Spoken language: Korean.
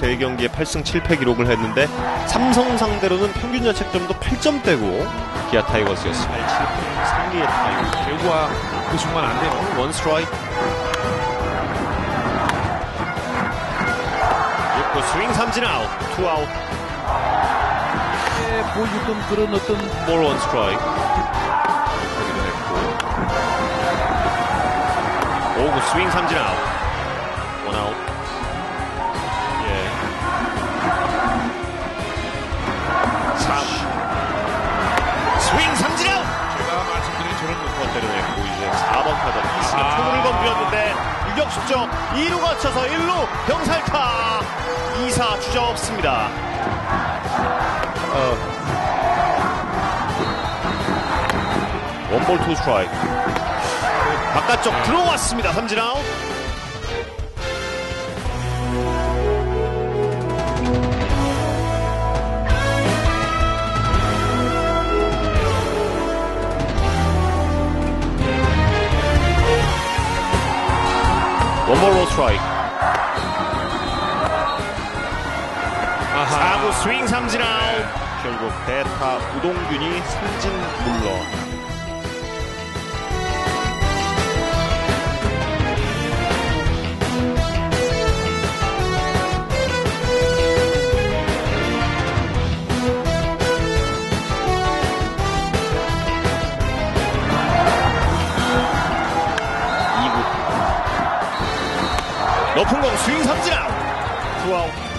3경기에 8승 7패 기록을 했는데 삼성 상대로는 평균 자책점도 8점대고 기아 타이거스였습니다. 8, 7패 승리의 타이거. 결과 그 순간 안 되는 원 스트라이크. 6구 스윙 삼진 아웃. 투 아웃. 때 보여줬던 그런 어떤 볼원 스트라이크. 하기도 했고. 5구 스윙 삼진 아웃. 유격수 쪽 2루가 쳐서 1루 병살타 2사 주자 없습니다. 어. 원볼 투 스트라이크 바깥쪽 들어왔습니다 삼진 아웃 원볼 로 스트라이크 아하. 4구 스윙 삼진 아웃. 결국 대타 우동균이 삼진 물러 높은 공 스윙 삼진 아웃 투아웃